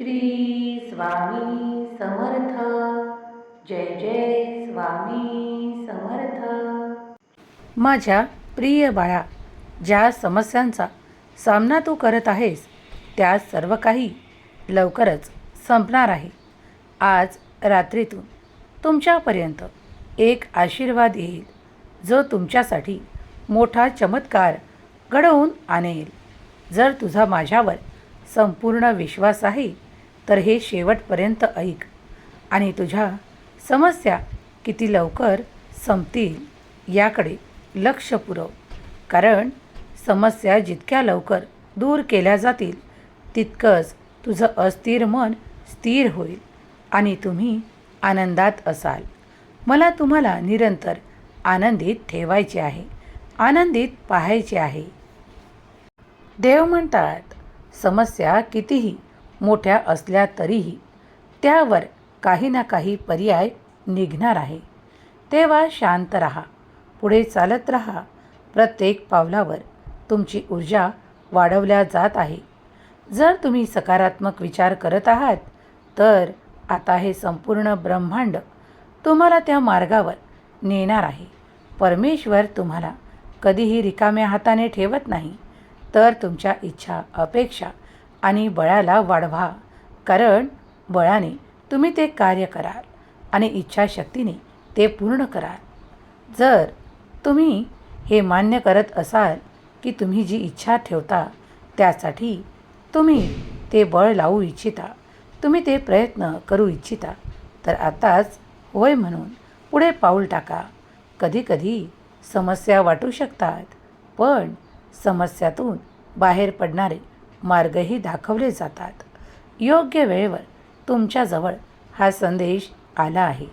श्री स्वामी समर्थ. जय जय स्वामी समर्थ. माझ्या प्रिय बाळा ज्या समस्यांचा सामना तू करत आहेस त्या सर्व काही लवकरच संपणार आहे. आज रात्रीतून तुमच्यापर्यंत एक आशीर्वाद येईल जो तुमच्यासाठी मोठा चमत्कार घडवून आणेल. जर तुझा माझ्यावर संपूर्ण विश्वास आहे तर हे शेवटपर्यंत ऐक आणि तुझ्या समस्या किती लवकर संपतील याकडे लक्ष पुरव. कारण समस्या जितक्या लवकर दूर केल्या जातील तितकंच तुझं अस्थिर मन स्थिर होईल आणि तुम्ही आनंदात असाल. मला तुम्हाला निरंतर आनंदित ठेवायचे आहे आनंदित पाहायचे आहे. देव म्हणतात समस्या कितीही मोठ्या असल्या तरीही त्यावर काही ना काही पर्याय निघणार आहे. तेव्हा शांत रहा. पुढे चालत राहा. प्रत्येक पावलावर तुमची ऊर्जा वाढवल्या जात आहे. जर तुम्ही सकारात्मक विचार करत आहात तर आता हे संपूर्ण ब्रह्मांड तुम्हाला त्या मार्गावर नेणार आहे. परमेश्वर तुम्हाला कधीही रिकाम्या हाताने ठेवत नाही तर तुमच्या इच्छा अपेक्षा आणि बळाला वाढवा. कारण बळाने तुम्ही ते कार्य कराल आणि इच्छाशक्तीने ते पूर्ण कराल. जर तुम्ही हे मान्य करत असाल की तुम्ही जी इच्छा ठेवता त्यासाठी तुम्ही ते बळ लावू इच्छिता. तुम्ही ते प्रयत्न करू इच्छिता. तर आताच होय म्हणून पुढे पाऊल टाका. कधीकधी समस्या वाटू शकतात पण समस्यातून बाहेर पडणारे मार्गही दाखवले जातात. योग्य वेळेवर तुमच्याजवळ हा संदेश आला आहे.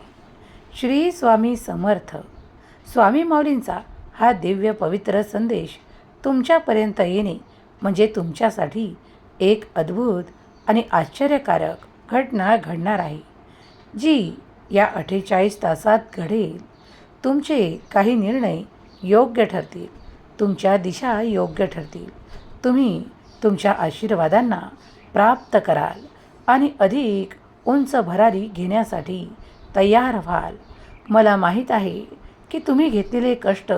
श्री स्वामी समर्थ. स्वामी माऊलींचा हा दिव्य पवित्र संदेश तुमच्यापर्यंत येणे म्हणजे तुमच्यासाठी एक अद्भुत आणि आश्चर्यकारक घटना घडणार आहे. जी या अठ्ठेचाळीस तासात घडेल. तुमचे काही निर्णय योग्य ठरतील. तुमच्या दिशा योग्य ठरतील. तुम्ही तुमच्या आशीर्वादांना प्राप्त कराल आणि अधिक उंच भरारी घेण्यासाठी तयार व्हाल. मला माहीत आहे की तुम्ही घेतलेले कष्ट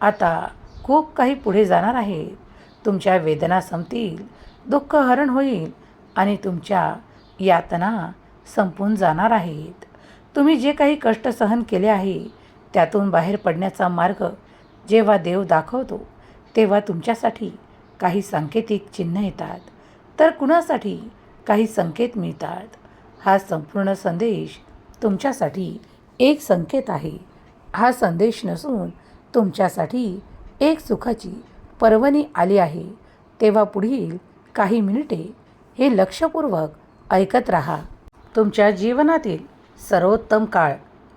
आता खूप काही पुढे जाणार आहेत तुमच्या वेदना संपतील दुःख हरण होईल आणि तुमच्या यातना संपून जाणार आहेत. तुम्ही जे काही कष्ट सहन केले आहे त्यातून बाहेर पडण्याचा मार्ग जेव्हा देव दाखवतो तेव्हा तुमच्यासाठी काही सांकेतिक चिन्ह येतात तर कुणासाठी काही संकेत मिळतात? हा संपूर्ण संदेश तुमच्यासाठी एक संकेत आहे. हा संदेश नसून तुमच्यासाठी एक सुखाची पर्वणी आली आहे. तेव्हा पुढील काही मिनिटे हे लक्षपूर्वक ऐकत राहा. तुमच्या जीवनातील सर्वोत्तम काळ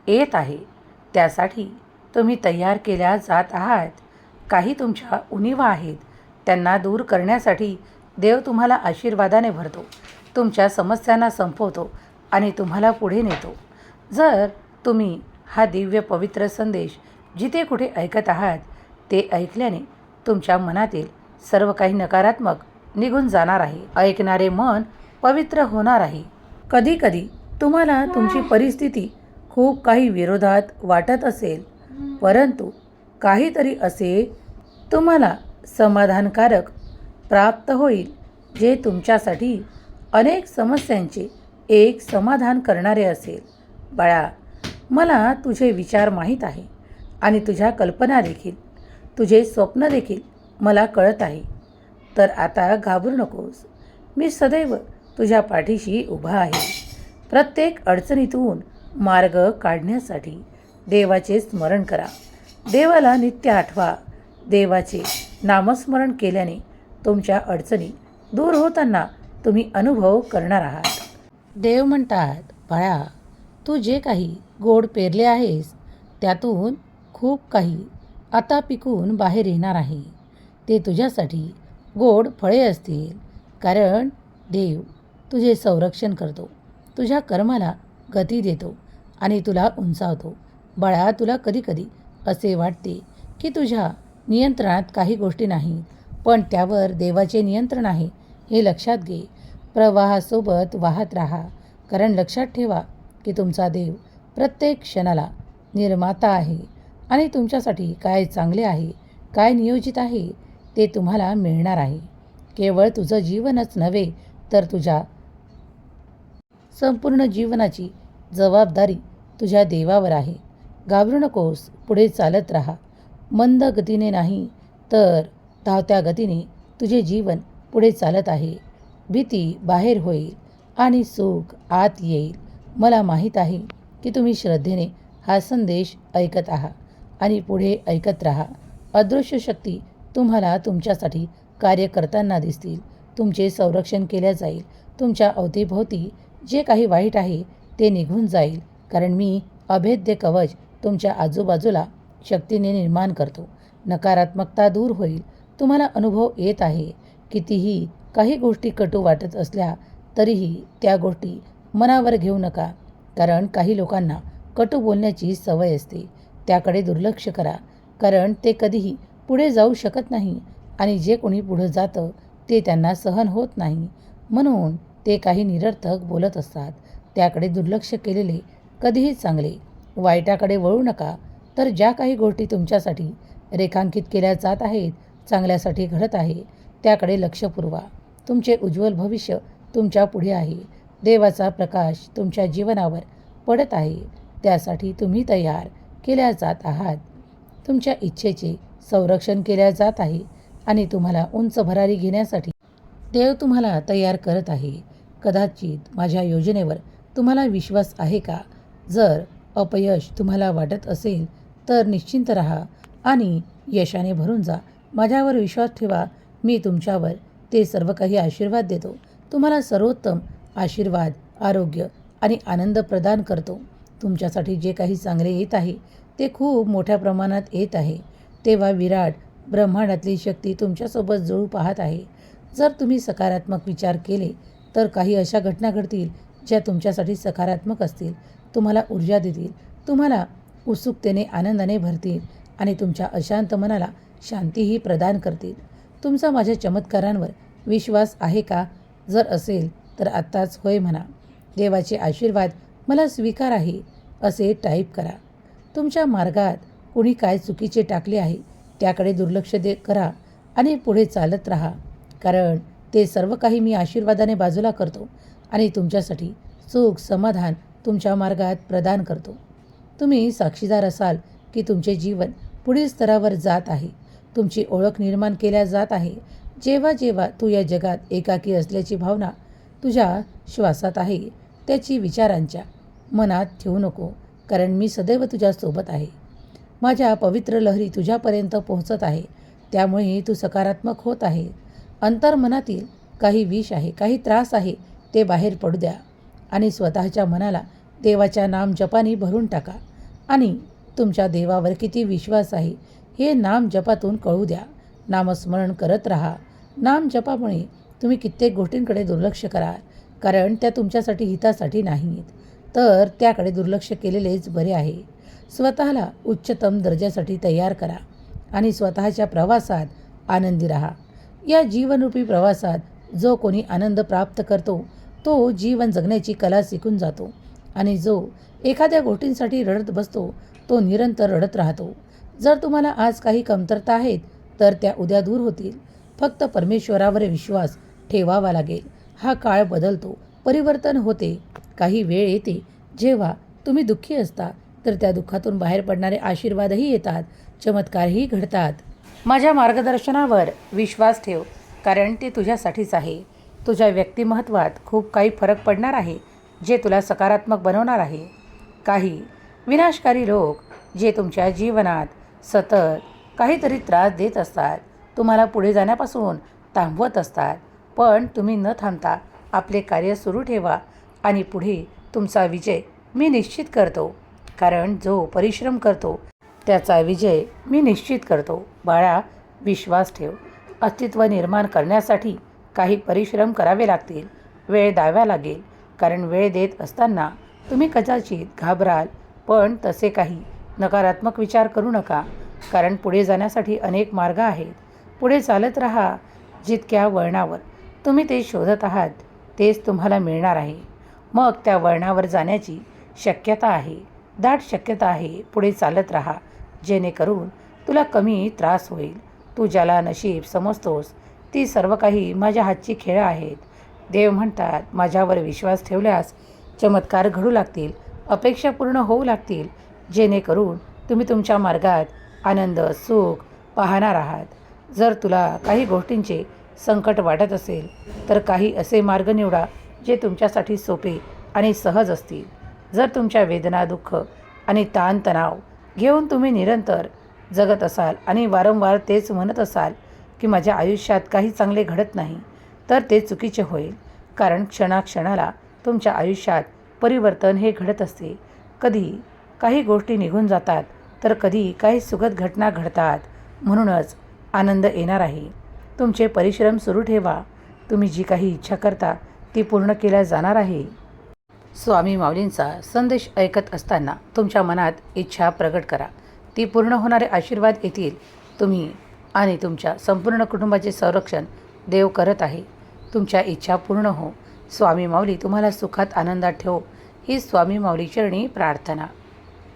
येत आहे. त्यासाठी तुम्ही तयार केल्या जात आहात. काही तुमच्या उणीवा आहेत. त्यांना दूर करण्यासाठी देव तुम्हाला आशीर्वादाने भरतो. तुमच्या समस्यांना संपवतो आणि तुम्हाला पुढे नेतो. जर तुम्ही हा दिव्य पवित्र संदेश जिथे कुठे ऐकत आहात ते ऐकल्याने तुमच्या मनातील सर्व काही नकारात्मक निघून जाणार आहे. ऐकणारे मन पवित्र होणार आहे. कधीकधी तुम्हाला तुमची परिस्थिती खूप काही विरोधात वाटत असेल परंतु काहीतरी असे तुम्हाला समाधानकारक प्राप्त होईल जे तुमच्यासाठी अनेक समस्यांचे एक समाधान करणारे असेल. बाळा मला तुझे विचार माहीत आहे आणि तुझ्या कल्पना देखील तुझे स्वप्न देखील मला कळत आहे. तर आता घाबरू नकोस. मी सदैव तुझ्या पाठीशी उभा आहे. प्रत्येक अडचणीतून मार्ग काढण्यासाठी देवाचे स्मरण करा. देवाला नित्य आठवा. देवाचे नामस्मरण केल्याने तुमच्या अडचणी दूर होताना तुम्ही अनुभव करणार आहात. देव म्हणतात बाळा तू जे काही गोड पेरले आहेस त्यातून खूप काही आता पिकून बाहेर येणार आहे. ते तुझ्यासाठी गोड फळे असतील कारण देव तुझे संरक्षण करतो तुझ्या कर्माला गती देतो आणि तुला उंचावतो. बाळा तुला कधीकधी असे वाटते की तुझ्या नियंत्रणात काही गोष्टी नाही पण त्यावर देवाचे नियंत्रण आहे हे लक्षात घे. प्रवाहासोबत वाहत राहा कारण लक्षात ठेवा की तुमचा देव प्रत्येक क्षणाला निर्माता आहे आणि तुमच्यासाठी काय चांगले आहे काय नियोजित आहे ते तुम्हाला मिळणार आहे. केवळ तुझं जीवनच नव्हे तर तुझ्या संपूर्ण जीवनाची जबाबदारी तुझ्या देवावर आहे. घाबरू नकोस पुढे चालत राहा. मंद गतीने नाही तर धावत्या गतीने तुझे जीवन पुढे चालत आहे. भीती बाहेर होईल आणि सुख आत येईल. मला माहीत आहे की तुम्ही श्रद्धेने हा संदेश ऐकत आहात आणि पुढे ऐकत राहा. अदृश्य शक्ती तुम्हाला तुमच्यासाठी कार्य करताना दिसतील. तुमचे संरक्षण केले जाईल. तुमच्या अवतीभोवती जे काही वाईट आहे ते निघून जाईल. कारण मी अभेद्य कवच तुमच्या आजूबाजूला शक्तीने निर्माण करतो. नकारात्मकता दूर होईल. तुम्हाला अनुभव येत आहे. कितीही काही गोष्टी कटू वाटत असल्या तरीही त्या गोष्टी मनावर घेऊ नका. कारण काही लोकांना कटू बोलण्याची सवय असते. त्याकडे दुर्लक्ष करा. कारण ते कधीही पुढे जाऊ शकत नाही आणि जे कोणी पुढं जातं ते त्यांना सहन होत नाही. म्हणून ते काही निरर्थक बोलत असतात. त्याकडे दुर्लक्ष केलेले कधीही चांगले. वाईटाकडे वळू नका. तर ज्या काही गोष्टी तुमच्यासाठी रेखांकित केल्या जात आहेत चांगल्यासाठी घडत आहे त्याकडे लक्ष पुरवा. तुमचे उज्ज्वल भविष्य तुमच्यापुढे आहे. देवाचा प्रकाश तुमच्या जीवनावर पडत आहे. त्यासाठी तुम्ही तयार केल्या जात आहात. तुमच्या इच्छेचे संरक्षण केल्या जात आहे आणि तुम्हाला उंच भरारी घेण्यासाठी देव तुम्हाला तयार करत आहे. कदाचित माझ्या योजनेवर तुम्हाला विश्वास आहे का? जर अपयश तुम्हाला वाटत असेल तर निश्चिंत राहा आणि यशाने भरून जा. माझ्यावर विश्वास ठेवा. मी तुमच्यावर ते सर्व काही आशीर्वाद देतो. तुम्हाला सर्वोत्तम आशीर्वाद आरोग्य आणि आनंद प्रदान करतो. तुमच्यासाठी जे काही चांगले येत आहे ते खूप मोठ्या प्रमाणात येत आहे. तेव्हा विराट ब्रह्मांडातली शक्ती तुमच्यासोबत जुळू पाहत आहे. जर तुम्ही सकारात्मक विचार केले तर काही अशा घटना घडतील ज्या तुमच्यासाठी सकारात्मक असतील. तुम्हाला ऊर्जा देतील. तुम्हाला उत्सुकतेने आनंदाने भरतील आणि तुमच्या अशांत मनाला शांतीही प्रदान करतील. तुमचा माझ्या चमत्कारांवर विश्वास आहे का? जर असेल तर आत्ताच होय म्हणा. देवाचे आशीर्वाद मला स्वीकार आहे असे टाईप करा. तुमच्या मार्गात कुणी काय चुकीचे टाकले आहे त्याकडे दुर्लक्ष दे करा आणि पुढे चालत राहा. कारण ते सर्व काही मी आशीर्वादाने बाजूला करतो आणि तुमच्यासाठी सुख समाधान तुमच्या मार्गात प्रदान करतो. तुम्ही साक्षीदार असाल की तुमचे जीवन पुढील स्तरावर जात आहे. तुमची ओळख निर्माण केल्या जात आहे. जेव्हा जेव्हा तू या जगात एकाकी असल्याची भावना तुझ्या श्वासात आहे त्याची विचारांच्या मनात ठेवू नको कारण मी सदैव तुझ्यासोबत आहे. माझ्या पवित्र लहरी तुझ्यापर्यंत पोहोचत आहे. त्यामुळे तू सकारात्मक होत आहे. अंतर्मनातील काही विष आहे काही त्रास आहे ते बाहेर पडू द्या. आणि स्वतःच्या मनाला देवाच्या नाम जपाने भरून टाका. आणि तुमच्या देवावर किती विश्वास आहे हे नाम जपातून कळू द्या. नामस्मरण करत राहा. नाम जपामुळे तुम्ही कित्येक गोष्टींकडे दुर्लक्ष करा कारण त्या तुमच्यासाठी हितासाठी नाहीत. तर त्याकडे दुर्लक्ष केलेलेच बरे आहे. स्वतःला उच्चतम दर्जासाठी तयार करा आणि स्वतःच्या प्रवासात आनंदी राहा. या जीवनरूपी प्रवासात जो कोणी आनंद प्राप्त करतो तो जीवन जगण्याची कला शिकून जातो. आणि जो एखाद्या गोष्टींसाठी रडत बसतो तो निरंतर रडत राहतो. जर तुम्हाला आज काही कमतरता आहेत तर त्या उद्या दूर होतील. फक्त परमेश्वरावर विश्वास ठेवावा लागेल. हा काळ बदलतो परिवर्तन होते. काही वेळ येते जेव्हा तुम्ही दुःखी असता तर त्या दुःखातून बाहेर पडणारे आशीर्वादही येतात चमत्कारही घडतात. माझ्या मार्गदर्शनावर विश्वास ठेव कारण ते तुझ्यासाठीच आहे. तुझ्या व्यक्तिमत्वात खूप काही फरक पडणार आहे. जे तुला सकारात्मक बनवणार आहे काही विनाशकारी लोक जे तुमच्या जीवनात सतत काहीतरी त्रास देत असतात तुम्हाला पुढे जाण्यापासून थांबवत असतात. पण तुम्ही न थांबता आपले कार्य सुरू ठेवा आणि पुढे तुमचा विजय मी निश्चित करतो. कारण जो परिश्रम करतो त्याचा विजय मी निश्चित करतो. बाळा विश्वास ठेव. अस्तित्व निर्माण करण्यासाठी काही परिश्रम करावे लागतील. वेळ द्यावा लागेल. कारण वेळ देत असताना तुम्ही कदाचित घाबराल पण तसे काही. नकारात्मक विचार करू नका कारण पुढे जाण्यासाठी अनेक मार्ग आहेत. पुढे चालत राहा जितक्या वळणावर. तुम्ही ते शोधत आहात तेच तुम्हाला मिळणार आहे. मग त्या वळणावर जाण्याची शक्यता आहे. दाट शक्यता आहे पुढे चालत राहा. जेणेकरून तुला कमी त्रास होईल. तू ज्याला नशीब समजतोस ती सर्व काही माझ्या हातची खेळं आहेत. देव म्हणतात माझ्यावर विश्वास ठेवल्यास चमत्कार घडू लागतील अपेक्षा पूर्ण होऊ लागतील. जेणेकरून तुम्ही तुमच्या मार्गात आनंद सुख पाहणार आहात. जर तुला काही गोष्टींचे संकट वाटत असेल तर काही असे मार्ग निवडा जे तुमच्यासाठी सोपे आणि सहज असतील. जर तुमच्या वेदना दुःख आणि ताणतणाव घेऊन तुम्ही निरंतर जगत असाल आणि वारंवार तेच म्हणत असाल की माझ्या आयुष्यात काही चांगले घडत नाही तर ते चुकीचे होईल. कारण क्षणाक्षणाला तुमच्या आयुष्यात परिवर्तन हे घडत असते. कधी काही गोष्टी निघून जातात तर कधी काही सुखद घटना घडतात. म्हणूनच आनंद येणार आहे. तुमचे परिश्रम सुरू ठेवा. तुम्ही जी काही इच्छा करता ती पूर्ण केल्या जाणार आहे. स्वामी माऊलींचा संदेश ऐकत असताना तुमच्या मनात इच्छा प्रगट करा. ती पूर्ण होणारे आशीर्वाद येतील. तुम्ही आणि तुमच्या संपूर्ण कुटुंबाचे संरक्षण देव करत आहे. तुमच्या इच्छा पूर्ण हो. स्वामी माऊली तुम्हाला सुखात आनंदात ठेवो. ही स्वामी माऊली चरणी प्रार्थना.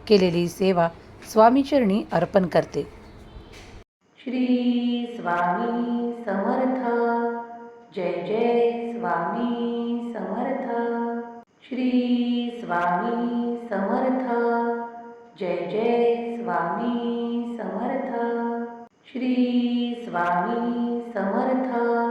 केलेली सेवा स्वामी चरणी अर्पण करते. श्री स्वामी समर्थ. जय जय स्वामी समर्थ. श्री स्वामी समर्थ. जय जय स्वामी समर्थ. श्री स्वामी समर्थ.